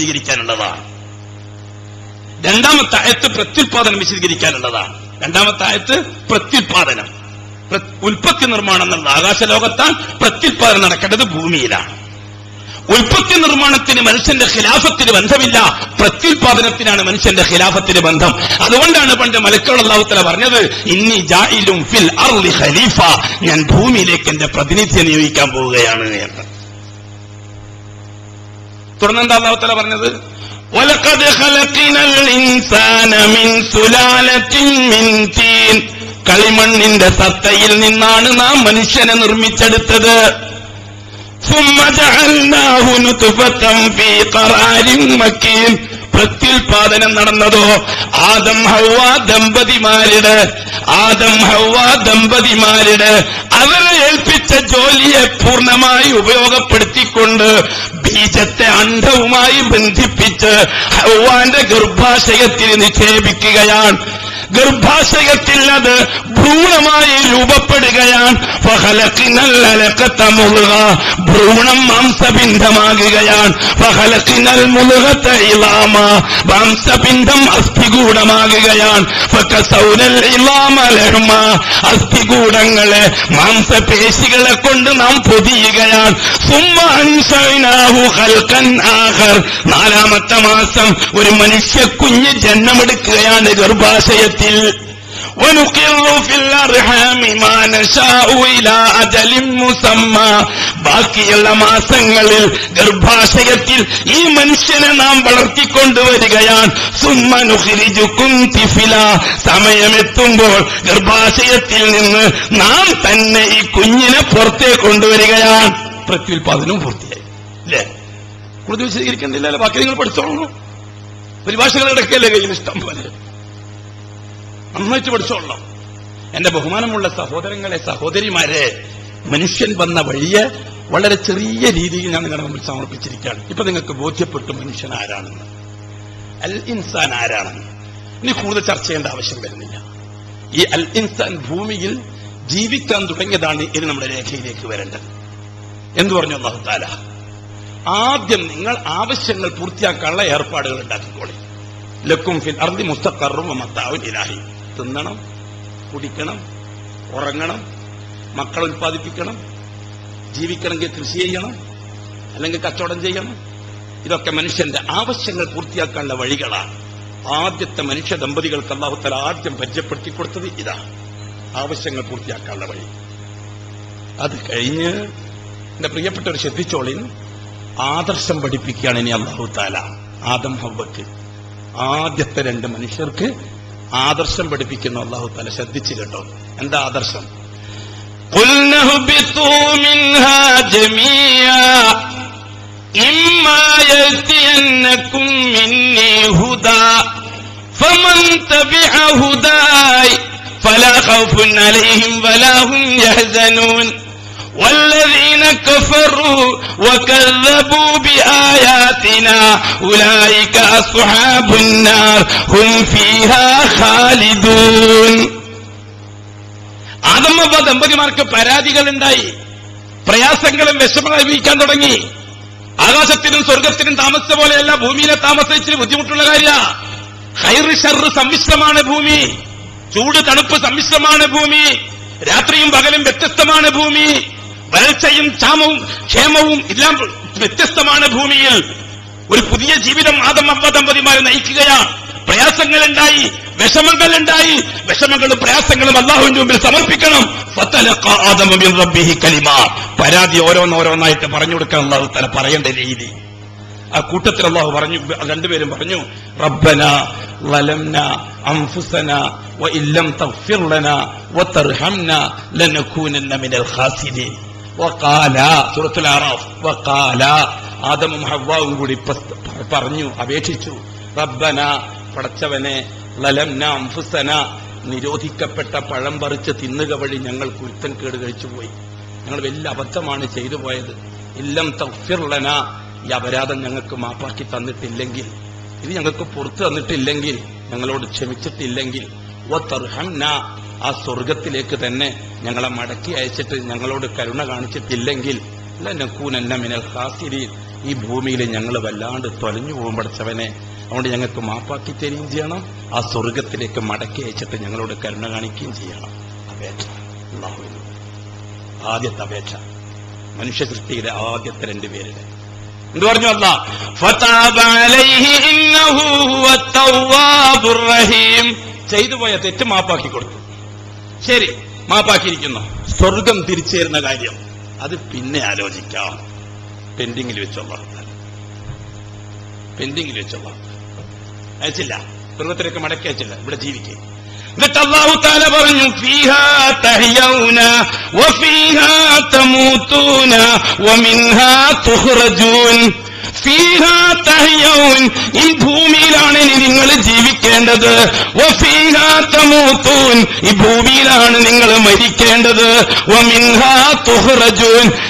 വിശദീകരിക്കാനുള്ളതാണ് രണ്ടാമത്തെ ആയത്ത് പ്രത്യുൽപാദനം വിശദീകരിക്കാനുള്ളതാണ്. രണ്ടാമത്തെ ആയത്ത് പ്രത്യുൽപാദനം. പ്ര- ഉൽപ്പത്തി നിർമ്മാണം എന്നുള്ളത് ആകാശലോകത്താണ് പ്രത്യുൽപാദനം നടക്കേണ്ടത് ഭൂമിയിലാണ്. ഉൽപ്പത്തി നിർമ്മാണത്തിന് മനുഷ്യന്റെ ഖിലാഫത്തിന് ബന്ധമില്ല. പ്രത്യുൽപാദനത്തിനാണ് മനുഷ്യന്റെ ഖിലാഫത്തിന് ബന്ധം. അതുകൊണ്ടാണ് പണ്ട് മലക്കുകൾ അള്ളാഹുത്തല പറഞ്ഞത് ഇന്നി ജായിലും ഫിൽ അർളി ഖലീഫ. ഞാൻ ഭൂമിയിലേക്ക് എന്റെ പ്രതിനിധിയെ നിയോഗിക്കാൻ പോവുകയാണ് എന്ന്. തുടർന്ന് എന്താ അള്ളാഹു പറഞ്ഞത്? കളിമണ്ണിന്റെ സത്തയിൽ നിന്നാണ് നാം മനുഷ്യനെ നിർമ്മിച്ചെടുത്തത്. പ്രത്യുൽപാദനം നടന്നതോ? ആദം ഹൗവ ദമ്പതിമാരുടെ ആദം ഹൗവ ദമ്പതിമാരുടെ അവരെ ഏൽപ്പിച്ച ജോലിയെ പൂർണമായി ഉപയോഗപ്പെടുത്തിക്കൊണ്ട് ബീജത്തെ അണ്ഡവുമായി ബന്ധിപ്പിച്ച് ഹൗവാന്റെ ഗർഭാശയത്തിൽ നിക്ഷേപിക്കുകയാണ്. ഗർഭാശയത്തിൽ അത് ഭ്രൂണമായി രൂപപ്പെടുകയാണ് ഭ്രൂണം തൈലാമ മാംസപിണ്ഡം അസ്ഥികൂടമാകുകയാണ് അസ്ഥികൂടങ്ങളെ മാംസപേശികളെ കൊണ്ട് നാം പൊതിയുകയാണ് നാലാമത്തെ മാസം ഒരു മനുഷ്യ കുഞ്ഞ് ജന്മമെടുക്കുകയാണ് ഗർഭാശയത്തിൽ. വയറ്റിൽ ബാക്കിയുള്ള മാസങ്ങളിൽ ഗർഭാശയത്തിൽ ഈ മനുഷ്യനെ നാം വളർത്തിക്കൊണ്ടുവരികയാണ്. സമയമെത്തുമ്പോൾ ഗർഭാശയത്തിൽ നിന്ന് നാം തന്നെ ഈ കുഞ്ഞിനെ പുറത്തേ കൊണ്ടുവരികയാണ്. പ്രത്യുൽപാദനവും പൂർത്തിയായി. അല്ലേ? കൂടുതൽ വിശദീകരിക്കുന്നില്ലല്ലോ ബാക്കി നിങ്ങൾ പഠിച്ചോളൂ പരിഭാഷകൾ ഇടയ്ക്കല്ലേ കയ്യിൽ ഇഷ്ടം പോലെ? നന്നായിട്ട് പഠിച്ചോളാം എന്റെ ബഹുമാനമുള്ള സഹോദരങ്ങളെ സഹോദരിമാരെ മനുഷ്യൻ വന്ന വഴിയെ വളരെ ചെറിയ രീതിയിൽ ഞാൻ നിങ്ങളുടെ മുമ്പിൽ സമർപ്പിച്ചിരിക്കുകയാണ്. ഇപ്പൊ നിങ്ങൾക്ക് ബോധ്യപ്പെട്ടു മനുഷ്യൻ ആരാണെന്ന്? അൽ ഇൻസാൻ ആരാണെന്ന്? ഇനി കൂടുതൽ ചർച്ച ചെയ്യേണ്ട ആവശ്യം വരുന്നില്ല. ഈ അൽ ഇൻസാൻ ഭൂമിയിൽ ജീവിക്കാൻ തുടങ്ങിയതാണ് ഇനി നമ്മുടെ രേഖയിലേക്ക് വരേണ്ടത്. എന്ന് പറഞ്ഞു അള്ളാഹു താല ആദ്യം നിങ്ങൾ ആവശ്യങ്ങൾ പൂർത്തിയാക്കാനുള്ള ഏർപ്പാടുകൾ ഉണ്ടാക്കിക്കോളി. ലക്കും ഫിൽ അർദി മുസ്തഖറും മത്താവും ഇലാഹി. തിന്നണം കുടിക്കണം ഉറങ്ങണം മക്കൾ ഉൽപ്പാദിപ്പിക്കണം ജീവിക്കണമെങ്കിൽ കൃഷി ചെയ്യണം അല്ലെങ്കിൽ കച്ചവടം ചെയ്യണം. ഇതൊക്കെ മനുഷ്യന്റെ ആവശ്യങ്ങൾ പൂർത്തിയാക്കാനുള്ള വഴികളാണ്. ആദ്യത്തെ മനുഷ്യ ദമ്പതികൾക്ക് അള്ളാഹുത്തല ആദ്യം പരിചയപ്പെടുത്തി കൊടുത്തത് ഇതാണ് ആവശ്യങ്ങൾ പൂർത്തിയാക്കാനുള്ള വഴി. അത് കഴിഞ്ഞ് എന്റെ പ്രിയപ്പെട്ടവർ ശ്രദ്ധിച്ചോളിൻ ആദർശം പഠിപ്പിക്കുകയാണ് ഇനി അള്ളാഹു താല ആദം ഹവ്വക്ക്. ആദ്യത്തെ രണ്ട് മനുഷ്യർക്ക് ആദർശം പഠിപ്പിക്കുന്നു. അള്ളാഹു തല ശ്രദ്ധിച്ചു കേട്ടോ. എന്താ ആദർശം? ഫലാ ഖൗഫുൻ ഹും مني هدى فمن تبع هداي فلا خوف عليهم ولا هم يحزنون والذين كفروا وكذبوا بآياتنا أولئك أصحاب النار هم فيها خالدون ആദമ്മ ദമ്പതിമാർക്ക് പരാതികൾ ഉണ്ടായി പ്രയാസങ്ങളും വിഷമം അനുഭവിക്കാൻ തുടങ്ങി ആകാശത്തിനും സ്വർഗത്തിനും താമസിച്ച പോലെയല്ല ഭൂമിയിലെ താമസിച്ചിട്ട് ബുദ്ധിമുട്ടുള്ള കാര്യ ഹൈറ് ഷർറ് സമ്മിശ്രമാണ് ഭൂമി ചൂട് തണുപ്പ് സമ്മിശ്രമാണ് ഭൂമി രാത്രിയും പകലും വ്യത്യസ്തമാണ് ഭൂമി വരൾച്ചയും ക്ഷാമവും ക്ഷേമവും എല്ലാം വ്യത്യസ്തമാണ് ഭൂമിയിൽ. ഒരു പുതിയ ജീവിതം ആദം അമ്മ ദമ്പതിമാരെ നയിക്കുകയാണ് പ്രയാസങ്ങളുണ്ടായി വിഷമങ്ങളുണ്ടായി. വിഷമങ്ങളും പ്രയാസങ്ങളും അള്ളാഹുവിന്റെ മുമ്പിൽ സമർപ്പിക്കണം. കലിമ. പരാതി ഓരോന്നോരോന്നായിട്ട് പറഞ്ഞു കൊടുക്കാൻ അള്ളാഹു തല പറയേണ്ട രീതി. ആ കൂട്ടത്തിൽ അള്ളാഹു പറഞ്ഞു രണ്ടുപേരും പറഞ്ഞു റബ്ബന ലലംന അംഫുസന ഇല്ലം തഗ്ഫിർ ലന വതർഹംന ലനകൂനന്ന മിനൽ ഖാസിരീൻ. വഖാല സൂറത്തുൽ അറാഫ്. വക്കാല ആദമും ഹവ്വാവും കൂടി പറഞ്ഞു അപേക്ഷിച്ചു. റബ്ബന പടച്ചവനെ ലലംന അംഫുസന നിരോധിക്കപ്പെട്ട പഴം പറിച്ച് തിന്നുക വഴി ഞങ്ങൾ കുരുത്തൻ കേട് കഴിച്ചുപോയി. ഞങ്ങൾ വലിയ അബദ്ധമാണ് ചെയ്തു പോയത്. ഇല്ലം തഫിർലന ഈ അപരാധം ഞങ്ങൾക്ക് മാപ്പാക്കി തന്നിട്ടില്ലെങ്കിൽ ഇത് ഞങ്ങൾക്ക് പുറത്തു തന്നിട്ടില്ലെങ്കിൽ ഞങ്ങളോട് ക്ഷമിച്ചിട്ടില്ലെങ്കിൽ വത്തർഹംന ആ സ്വർഗത്തിലേക്ക് തന്നെ ഞങ്ങളെ മടക്കി അയച്ചിട്ട് ഞങ്ങളോട് കരുണ കാണിച്ചിട്ടില്ലെങ്കിൽ ലനക്കൂനന്ന ഈ ഭൂമിയിൽ ഞങ്ങൾ വല്ലാണ്ട് തൊലഞ്ഞു പോകും പഠിച്ചവനെ അതുകൊണ്ട് ഞങ്ങൾക്ക് മാപ്പാക്കി തരികയും ചെയ്യണം. ആ സ്വർഗത്തിലേക്ക് മടക്കി അയച്ചിട്ട് ഞങ്ങളോട് കരുണ കാണിക്കുകയും ചെയ്യണം. അപേക്ഷ. ആദ്യത്തെ അപേക്ഷ. മനുഷ്യ സൃഷ്ടിയിലെ ആദ്യത്തെ രണ്ട് പേരുടെ. എന്ത് പറഞ്ഞു അല്ല ചെയ്തു പോയ തെറ്റ് മാപ്പാക്കി കൊടുത്തു. ശരി മാപ്പാക്കിയിരിക്കുന്നു. സ്വർഗം തിരിച്ചേരുന്ന കാര്യം. അത് പിന്നെ ആലോചിക്കാം. പെൻഡിങ്ങിൽ വെച്ചുള്ള പെൻഡിങ്ങിൽ വെച്ചുള്ള അയച്ചില്ല. സ്വർഗത്തിലേക്ക് മടക്കി അയച്ചില്ല. ഇവിടെ ജീവിക്കേ. എന്നിട്ട് പറഞ്ഞു ഫീഹാ ഈ ഭൂമിയിലാണ് നിങ്ങൾ ജീവിക്കേണ്ടത്. ഈ ഭൂമിയിലാണ് നിങ്ങൾ മരിക്കേണ്ടത്.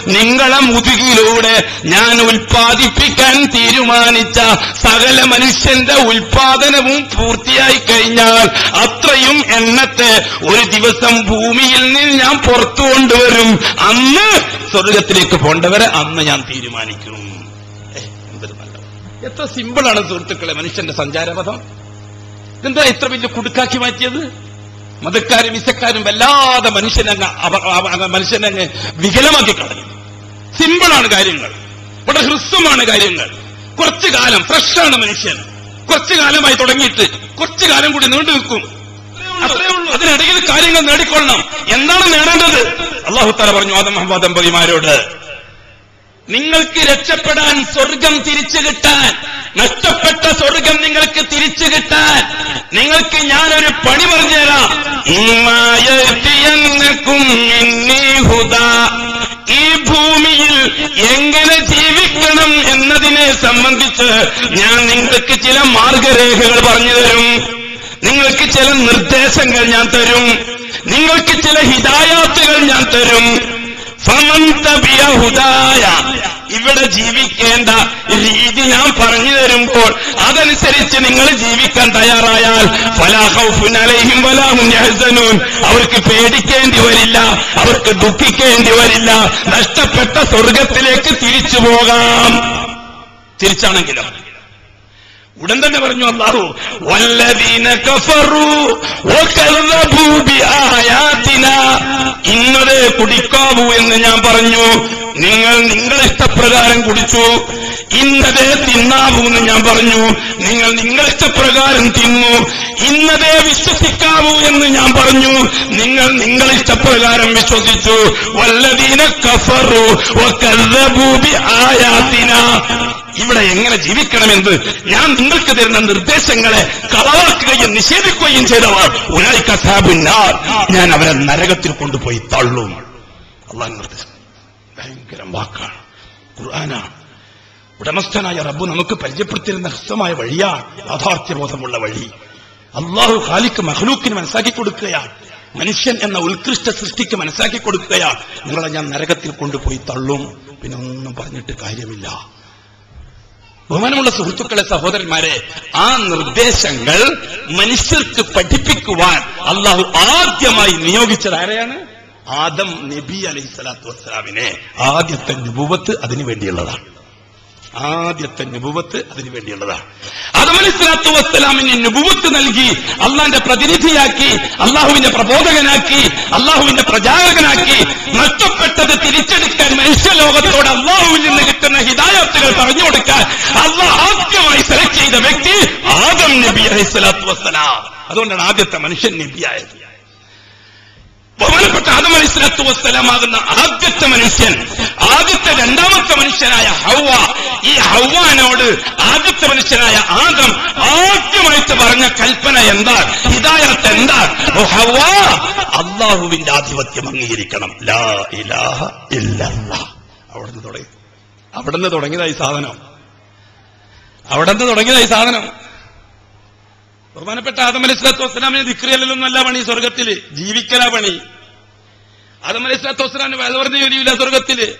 നിങ്ങളെ മുതുകിലൂടെ ഞാൻ ഉൽപ്പാദിപ്പിക്കാൻ തീരുമാനിച്ച സകല മനുഷ്യന്റെ ഉൽപാദനവും പൂർത്തിയായി കഴിഞ്ഞാൽ അത്രയും എണ്ണത്തെ ഒരു ദിവസം ഭൂമിയിൽ നിന്ന് ഞാൻ പുറത്തു കൊണ്ടുവരും അന്ന് സ്വർഗത്തിലേക്ക് പോണ്ടവരെ അന്ന് ഞാൻ തീരുമാനിക്കും. എത്ര സിമ്പിളാണ് സുഹൃത്തുക്കളെ മനുഷ്യന്റെ സഞ്ചാരപഥം. ഇതെന്താ ഇത്ര വലിയ കുടുക്കാക്കി മാറ്റിയത്? മതക്കാരും ഇസക്കാരും വല്ലാതെ മനുഷ്യനങ്ങ് മനുഷ്യനങ്ങ് വികലമാക്കി കളഞ്ഞു. സിമ്പിളാണ് കാര്യങ്ങൾ. വളരെ ഹ്രസ്വമാണ് കാര്യങ്ങൾ. കുറച്ചു കാലം ഫ്രഷാണ് മനുഷ്യൻ. കുറച്ചു കാലമായി തുടങ്ങിയിട്ട് കുറച്ചു കാലം കൂടി നീണ്ടു നിൽക്കും. അത്രേ ഉള്ളൂ. അതിനിടയിൽ കാര്യങ്ങൾ നേടിക്കൊള്ളണം. എന്താണ് നേടേണ്ടത്? അള്ളാഹു തല പറഞ്ഞു ആദം മുഹമ്മദ് ദമ്പതിമാരോട് നിങ്ങൾക്ക് രക്ഷപ്പെടാൻ സ്വർഗം തിരിച്ചു കിട്ടാൻ നഷ്ടപ്പെട്ട സ്വർഗം നിങ്ങൾക്ക് തിരിച്ചു കിട്ടാൻ നിങ്ങൾക്ക് ഞാനൊരു പണി പറഞ്ഞുതരാം. ഈ ഭൂമിയിൽ എങ്ങനെ ജീവിക്കണം എന്നതിനെ സംബന്ധിച്ച് ഞാൻ നിങ്ങൾക്ക് ചില മാർഗരേഖകൾ പറഞ്ഞു തരും നിങ്ങൾക്ക് ചില നിർദ്ദേശങ്ങൾ ഞാൻ തരും. നിങ്ങൾക്ക് ചില ഹിതായാത്തുകൾ ഞാൻ തരും. ഹുദായ. ഇവിടെ ജീവിക്കേണ്ട രീതി ഞാൻ പറഞ്ഞു തരുമ്പോൾ അതനുസരിച്ച് നിങ്ങൾ ജീവിക്കാൻ തയ്യാറായാൽ ഫലാ ഖൗഫുൻ അലൈഹിം വലാ ഹും യഹ്സനൂൻ. അവർക്ക് പേടിക്കേണ്ടി വരില്ല അവർക്ക് ദുഃഖിക്കേണ്ടി വരില്ല. നഷ്ടപ്പെട്ട സ്വർഗത്തിലേക്ക് തിരിച്ചു പോകാം. തിരിച്ചാണെങ്കിലോ? ഉടൻ തന്നെ പറഞ്ഞു അള്ളാഹു വല്ലദീന കഫറു ഇന്നതേ കുടിക്കാവൂ എന്ന് ഞാൻ പറഞ്ഞു. നിങ്ങൾ നിങ്ങളുടെ ഇഷ്ടപ്രകാരം കുടിച്ചു. ഇന്നതേ തിന്നാവൂ എന്ന് ഞാൻ പറഞ്ഞു. നിങ്ങൾ നിങ്ങളുടെ ഇഷ്ടപ്രകാരം തിന്നു. ഇന്നതേ വിശ്വസിക്കാവൂ എന്ന് ഞാൻ പറഞ്ഞു. നിങ്ങൾ നിങ്ങളുടെ ഇഷ്ടപ്രകാരം വിശ്വസിച്ചു. വല്ലദീന കഫറു ആയാ ഇവിടെ എങ്ങനെ ജീവിക്കണമെന്ന് ഞാൻ നിങ്ങൾക്ക് തരുന്ന നിർദ്ദേശങ്ങളെ കളവാക്കുകയും നിഷേധിക്കുകയും ചെയ്തവർ ഒരാൾ സാബുന്നാർ ഞാൻ അവരെ നരകത്തിൽ കൊണ്ടുപോയി തള്ളും. അള്ളാൻ നിർദ്ദേശം. ഭയങ്കര വാക്കാണ്. ഖുർആനാണ് ഉടമസ്ഥനായ റബ്ബ് നമുക്ക് പരിചയപ്പെടുത്തിരുന്ന ഹൃസ്തമായ വഴിയാണ് യാഥാർത്ഥ്യബോധമുള്ള വഴി. അള്ളാഹു ഖാലിക്ക് മഹ്ലൂക്കിന് മനസ്സാക്കി കൊടുക്കുകയാണ്. മനുഷ്യൻ എന്ന ഉത്കൃഷ്ട സൃഷ്ടിക്ക് മനസ്സാക്കി കൊടുക്കുകയാണ്. നിങ്ങളെ ഞാൻ നരകത്തിൽ കൊണ്ടുപോയി തള്ളും. പിന്നെ ഒന്നും പറഞ്ഞിട്ട് കാര്യമില്ല. ബഹുമാനമുള്ള സുഹൃത്തുക്കളെ സഹോദരന്മാരെ ആ നിർദ്ദേശങ്ങൾ മനുഷ്യർക്ക് പഠിപ്പിക്കുവാൻ അള്ളാഹു ആദ്യമായി നിയോഗിച്ചത് ആരെയാണ്? ആദം നബി അലൈഹി സ്വലാത്തു വസ്സലാമിനെ. ആദ്യത്തെ നുപുവത്ത് അതിനു വേണ്ടിയുള്ളതാണ്. ആദ്യത്തെ നുപുവത്ത് അതിനു വേണ്ടിയുള്ളതാണ്. ആദം അലൈഹി സ്വലാത്തു വസ്സലാമിന് നൽകി അള്ളാന്റെ പ്രതിനിധിയാക്കി അള്ളാഹുവിന്റെ പ്രബോധകനാക്കി അള്ളാഹുവിന്റെ പ്രചാരകനാക്കി നഷ്ടപ്പെട്ടത് തിരിച്ചെടുക്കാൻ മനുഷ്യലോകത്തോട് അള്ളാഹുവിൽ നിന്ന് കിട്ടുന്ന ഹിദായത്തുകൾ പറഞ്ഞു കൊടുക്കാൻ അള്ളാഹ് ആദ്യമായി സെലക്ട് ചെയ്ത വ്യക്തി ആദം നബി അലൈഹി സ്വലാത്തു വസ്സലാം. അതുകൊണ്ടാണ് ആദ്യത്തെ മനുഷ്യൻ നബിയായത്. ബഹുമാനപ്പെട്ട ആദം അലൈഹി സ്വലാത്തു വസ്സലാമാകുന്ന ആദ്യത്തെ മനുഷ്യൻ ആദ്യത്തെ രണ്ടാമത്തെ മനുഷ്യനായ ഹൗവ ഈ ഹൗവാനോട് ആദ്യത്തെ മനുഷ്യനായ ആദം ആദ്യമായിട്ട് പറഞ്ഞ കൽപ്പന എന്താ ഹിദായത്ത് എന്താ ഹൗവ അള്ളാഹുവിന്റെ ആധിപത്യം അംഗീകരിക്കണം. ലാ ഇലാഹ ഇല്ലല്ലാ. അവിടുന്ന് തുടങ്ങി. അവിടുന്ന് തുടങ്ങിയതായി സാധനം. അവിടുന്ന് തുടങ്ങിയതായി സാധനം. ബഹുമാനപ്പെട്ട ആദം അലൈഹി സ്വലാത്തു വസ്സലാമിന് ദിക്രിയല്ലൊന്നല്ല പണി സ്വർഗത്തിൽ. ജീവിക്കലാ പണി. ആദം അലി സ്വലാത്തു വസ്സലാമിന് വേദവർന്ന ജോലിയില്ല സ്വർഗത്തിൽ.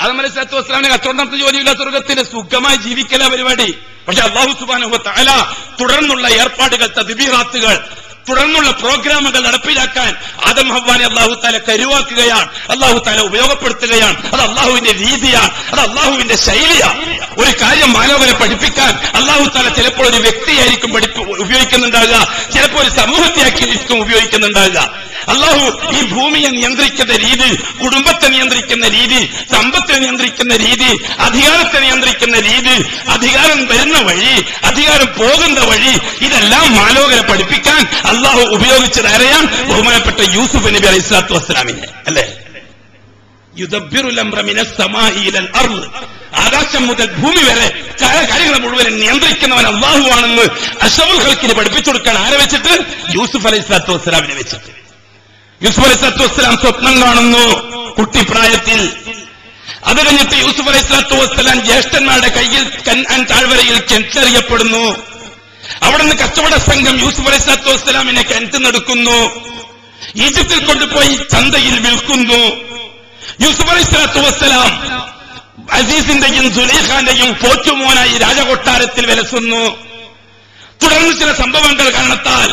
ആദം അലൈഹി സ്വലാത്തു വസ്സലാമിന് കച്ചവടത്തിന് ജോലിയില്ല സ്വർഗത്തിൽ. സുഖമായി ജീവിക്കലാ പരിപാടി. പക്ഷെ അള്ളാഹു സുബാനുഹ തല തുടർന്നുള്ള ഏർപ്പാടുകൾ തദ്ബീറാത്തുകൾ തുടർന്നുള്ള പ്രോഗ്രാമുകൾ നടപ്പിലാക്കാൻ ആദം ഹവാനെ അള്ളാഹു താല കരുവാക്കുകയാണ് അള്ളാഹു താല ഉപയോഗപ്പെടുത്തുകയാണ്. അത് അള്ളാഹുവിന്റെ രീതിയാണ്. അത് അള്ളാഹുവിന്റെ ശൈലിയാണ്. ഒരു കാര്യം മാനവനെ പഠിപ്പിക്കാൻ അള്ളാഹു താല ചിലപ്പോൾ ഒരു വ്യക്തിയായിരിക്കും ഉപയോഗിക്കുന്നുണ്ടാകുക ചിലപ്പോൾ ഒരു സമൂഹത്തെയായിരിക്കും ഉപയോഗിക്കുന്നുണ്ടാകുക അള്ളാഹു ഈ ഭൂമിയെ നിയന്ത്രിക്കുന്ന രീതി കുടുംബത്തെ നിയന്ത്രിക്കുന്ന രീതി സമ്പത്തെ നിയന്ത്രിക്കുന്ന രീതി അധികാരത്തെ നിയന്ത്രിക്കുന്ന രീതി അധികാരം വരുന്ന വഴി അധികാരം പോകുന്ന വഴി ഇതെല്ലാം മാലോകരെ പഠിപ്പിക്കാൻ അള്ളാഹു ഉപയോഗിച്ചത് ആരെയാണ് ബഹുമാനപ്പെട്ട യൂസുഫ് നബി അലൈഹി സ്വലാത്തു വസ്സലാമിനെ അല്ലേ? ആകാശം മുതൽ ഭൂമി വരെ കാര്യങ്ങൾ മുഴുവൻ നിയന്ത്രിക്കുന്നവൻ അള്ളാഹുവാണെന്ന് അഷമുൽ ഹൽക്കിന് പഠിപ്പിച്ചു കൊടുക്കാൻ ആരെ വെച്ചിട്ട്? യൂസുഫ് അലൈഹി സ്വലാത്തു വസ്സലാമിനെ വെച്ചിട്ട്. യൂസുഫ് അലൈഹി സ്വലാത്തു വസ്സലാം സ്വപ്നം കാണുന്നു കുട്ടിപ്രായത്തിൽ അത് കഴിഞ്ഞിട്ട് യൂസുഫ് അലൈഹി സ്വലാത്തു വസ്സലാം ജ്യേഷ്ഠന്മാരുടെ കയ്യിൽ താഴ്വരയിൽ താഴ്വരയിൽ കെൻച്ചറിയപ്പെടുന്നു അവിടുന്ന് കച്ചവട സംഘം യൂസുഫ് അലൈഹി സ്വലാത്തു വസ്സലാമിനെ കെന്റുന്നെടുക്കുന്നു ഈജിപ്തിൽ കൊണ്ടുപോയി ചന്തയിൽ വിൽക്കുന്നു. യൂസുഫ് അലൈഹി സ്വലാത്തു വസ്സലാം അസീസിന്റെയും സുലൈഖാന്റെയും പോറ്റുമോനായി രാജകൊട്ടാരത്തിൽ വിലസുന്നു. തുടർന്ന് ചില സംഭവങ്ങൾ കാരണത്താൽ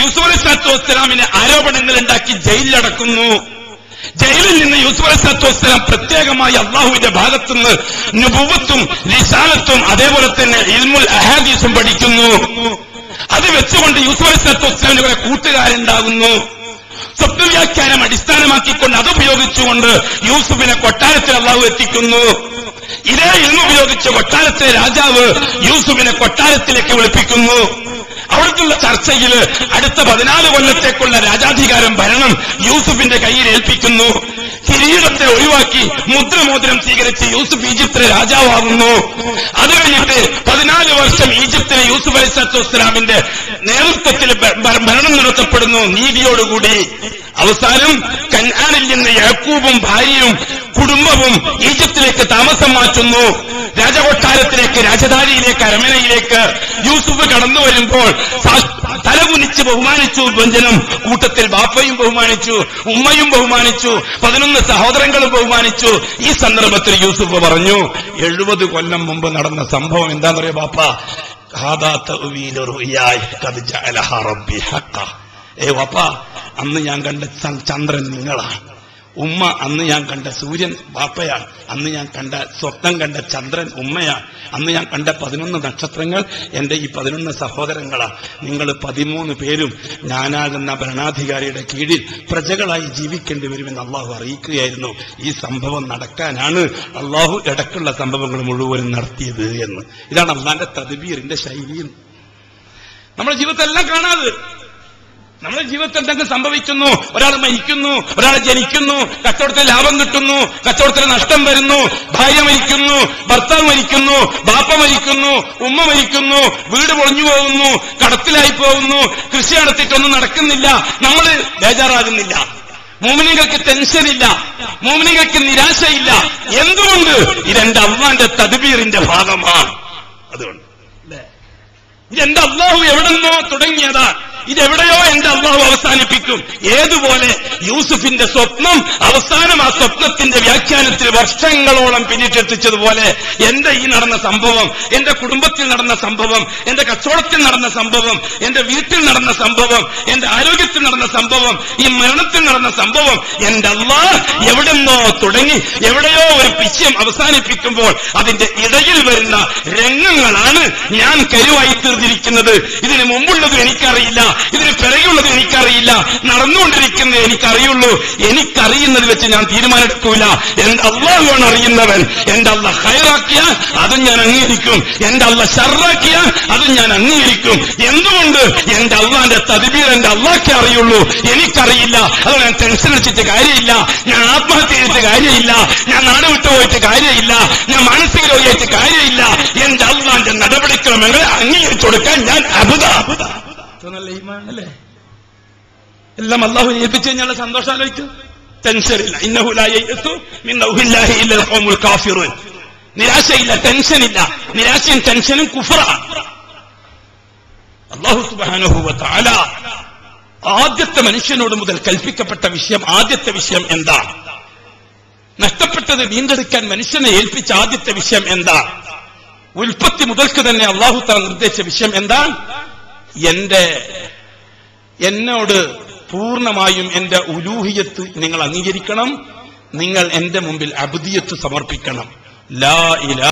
യൂസുഫ് അലൈഹി സ്വലാത്തു വസ്സലാമിന് ആരോപണങ്ങൾ ഉണ്ടാക്കി ജയിലിലടക്കുന്നു. ജയിലിൽ നിന്ന് യൂസുഫ് അലൈഹി സ്വലാത്തു വസ്സലാം പ്രത്യേകമായി അള്ളാഹുവിന്റെ ഭാഗത്തുനിന്ന് നുപുവത്തും ലിസാലത്തും അതേപോലെ തന്നെ ഇൽമുൽ അഹാദീസും പഠിക്കുന്നു. അത് വെച്ചുകൊണ്ട് യൂസുഫ് അലൈഹി സ്വലാത്തു വസ്സലാമിന് കുറെ കൂട്ടുകാരുണ്ടാകുന്നു. സ്വപ്നവ്യാഖ്യാനം അടിസ്ഥാനമാക്കിക്കൊണ്ട് അത് ഉപയോഗിച്ചുകൊണ്ട് യൂസുഫിനെ കൊട്ടാരത്തിൽ അള്ളാഹു എത്തിക്കുന്നു. ഇതേ ഇൽമ ഉപയോഗിച്ച് കൊട്ടാരത്തെ രാജാവ് യൂസുഫിനെ കൊട്ടാരത്തിലേക്ക് വിളിപ്പിക്കുന്നു. അവിടുത്തുള്ള ചർച്ചയിൽ അടുത്ത പതിനാല് കൊല്ലത്തേക്കുള്ള രാജാധികാരം ഭരണം യൂസുഫിന്റെ കയ്യിൽ ഏൽപ്പിക്കുന്നു. കിരീടത്തെ ഒഴിവാക്കി മുദ്രമോതിരം സ്വീകരിച്ച് യൂസുഫ് ഈജിപ്തിലെ രാജാവാകുന്നു. അത് കഴിഞ്ഞിട്ട് പതിനാല് വർഷം ഈജിപ്തിലെ യൂസുഫ് അലി സ്വലാത്തു വസ്സലാമിന്റെ നേതൃത്വത്തിൽ ഭരണം നടത്തപ്പെടുന്നു നീതിയോടുകൂടി. അവസാനം കന്നാനിൽ നിന്ന് യാക്കൂബും ഭാര്യയും കുടുംബവും ഈജിപ്തിലേക്ക് താമസം മാറ്റുന്നു. രാജകൊട്ടാരത്തിലേക്ക് രാജധാനിയിലേക്ക് അരമനയിലേക്ക് യൂസുഫ് കടന്നു വരുമ്പോൾ തലകുനിച്ച് ബഹുമാനിച്ചു വ്യഞ്ജനം കൂട്ടത്തിൽ ബാപ്പയും ബഹുമാനിച്ചു ഉമ്മയും ബഹുമാനിച്ചു പതിനൊന്ന് സഹോദരങ്ങളും ബഹുമാനിച്ചു. ഈ സന്ദർഭത്തിൽ യൂസുഫ് പറഞ്ഞു എഴുപത് കൊല്ലം മുമ്പ് നടന്ന സംഭവം എന്താണെന്നറിയോ ബാപ്പ? ഏ വാപ്പ അന്ന് ഞാൻ കണ്ട ചന്ദ്രൻ നിങ്ങളാണ്. ഉമ്മ അന്ന് ഞാൻ കണ്ട സൂര്യൻ ബാപ്പയാണ് അന്ന് ഞാൻ കണ്ട സ്വപ്നം കണ്ട ചന്ദ്രൻ ഉമ്മയാണ് അന്ന് ഞാൻ കണ്ട പതിനൊന്ന് നക്ഷത്രങ്ങൾ എന്റെ ഈ പതിനൊന്ന് സഹോദരങ്ങളാണ് നിങ്ങൾ പതിമൂന്ന് പേരും ഞാനാകുന്ന ഭരണാധികാരിയുടെ കീഴിൽ പ്രജകളായി ജീവിക്കേണ്ടി വരുമെന്ന് അള്ളാഹു അറിയിക്കുകയായിരുന്നു. ഈ സംഭവം നടക്കാനാണ് അള്ളാഹു ഇടക്കുള്ള സംഭവങ്ങൾ മുഴുവനും നടത്തിയത് എന്ന്. ഇതാണ് അള്ളാന്റെ തദ്ബീറിന്റെ ശൈലിയും. നമ്മുടെ ജീവിതത്തെല്ലാം കാണാതെ നമ്മുടെ ജീവിതത്തിൽ എന്തെങ്കിലും സംഭവിക്കുന്നു ഒരാൾ മരിക്കുന്നു ഒരാൾ ജനിക്കുന്നു കച്ചവടത്തിൽ ലാഭം കിട്ടുന്നു കച്ചവടത്തിൽ നഷ്ടം വരുന്നു ഭാര്യ മരിക്കുന്നു ഭർത്താവ് മരിക്കുന്നു ബാപ്പ മരിക്കുന്നു ഉമ്മ മരിക്കുന്നു വീട് പൊളിഞ്ഞു പോകുന്നു കടത്തിലായി പോകുന്നു കൃഷി നടത്തിയിട്ടൊന്നും നടക്കുന്നില്ല നമ്മൾ ബേജാറാകുന്നില്ല. മോമിനികൾക്ക് ടെൻഷനില്ല മോമിനികൾക്ക് നിരാശയില്ല. എന്തുകൊണ്ട്? ഇതെന്റെ അള്ളാന്റെ തദ്ബീറിന്റെ ഭാഗമാണ്. അതുകൊണ്ട്. ഇതെന്റെ അള്ളാഹു എവിടെന്നോ തുടങ്ങിയതാ ഇതെവിടെയോ എന്റെ അള്ളാഹു അവസാനിപ്പിക്കും. ഏതുപോലെ യൂസുഫിന്റെ സ്വപ്നം അവസാനം ആ സ്വപ്നത്തിന്റെ വ്യാഖ്യാനത്തിൽ വർഷങ്ങളോളം പിന്നിട്ടെത്തിച്ചതുപോലെ എന്റെ ഈ നടന്ന സംഭവം എന്റെ കുടുംബത്തിൽ നടന്ന സംഭവം എന്റെ കച്ചവടത്തിൽ നടന്ന സംഭവം എന്റെ വീട്ടിൽ നടന്ന സംഭവം എന്റെ ആരോഗ്യത്തിൽ നടന്ന സംഭവം ഈ മരണത്തിൽ നടന്ന സംഭവം എന്റെ അള്ളാഹ് എവിടെന്നോ തുടങ്ങി എവിടെയോ ഒരു പിശ്യം അവസാനിപ്പിക്കുമ്പോൾ അതിന്റെ ഇടയിൽ വരുന്ന രംഗങ്ങളാണ് ഞാൻ കരുവായി തീർന്നിരിക്കുന്നത് ഇതിന് മുമ്പുള്ളത് എനിക്കറിയില്ല. ഇതിന് പിറകുള്ളത് എനിക്കറിയില്ല. നടന്നുകൊണ്ടിരിക്കുന്നത് എനിക്കറിയുള്ളൂ. എനിക്കറിയുന്നത് വെച്ച് ഞാൻ തീരുമാനമെടുക്കൂല. എന്റെ അള്ളാഹുവാണ് അറിയുന്നവൻ. എന്റെ അള്ള ഹയറാക്കിയാൽ അതും ഞാൻ അംഗീകരിക്കും. എന്റെ അള്ള ഷർറാക്കിയാൽ അതും ഞാൻ അംഗീകരിക്കും. എന്തുകൊണ്ട്? എന്റെ അള്ളാന്റെ തദ്ബീർ എന്റെ അള്ളാക്കെ അറിയുള്ളൂ. എനിക്കറിയില്ല. അത് ഞാൻ ടെൻഷൻ അടിച്ചിട്ട് കാര്യമില്ല. ഞാൻ ആത്മഹത്യ ചെയ്തിട്ട് കാര്യമില്ല. ഞാൻ നാട് വിട്ടു പോയിട്ട് കാര്യമില്ല. ഞാൻ മാനസിക രോഗിയായിട്ട് കാര്യമില്ല. എന്റെ അള്ളാന്റെ നടപടിക്രമങ്ങളെ അംഗീകരിച്ചു കൊടുക്കാൻ ഞാൻ അബുദ. നല്ല അല്ലേ? എല്ലാം അള്ളാഹു ഏൽപ്പിച്ചു കഴിഞ്ഞാൽ സന്തോഷം ആലോചിക്കും. ടെൻഷനില്ല. ഇന്നഹുലായു നിരാശയില്ല ടെൻഷനില്ല. നിരാശയും ടെൻഷനും കുഫറാണ് അള്ളാഹു സുബാനുഭവ താല ആദ്യത്തെ മനുഷ്യനോട് മുതൽ കൽപ്പിക്കപ്പെട്ട വിഷയം ആദ്യത്തെ വിഷയം എന്താ? നഷ്ടപ്പെട്ടത് വീണ്ടെടുക്കാൻ മനുഷ്യനെ ഏൽപ്പിച്ച ആദ്യത്തെ വിഷയം എന്താ? ഉൽപ്പത്തി മുതൽക്ക് തന്നെ അള്ളാഹു തല നിർദ്ദേശിച്ച വിഷയം എന്താ? എന്റെ എന്നോട് പൂർണമായും എന്റെ ഉലൂഹിയത്ത് നിങ്ങൾ അംഗീകരിക്കണം. നിങ്ങൾ എന്റെ മുമ്പിൽ അബുദിയത്ത് സമർപ്പിക്കണം. ലാ ഇലാ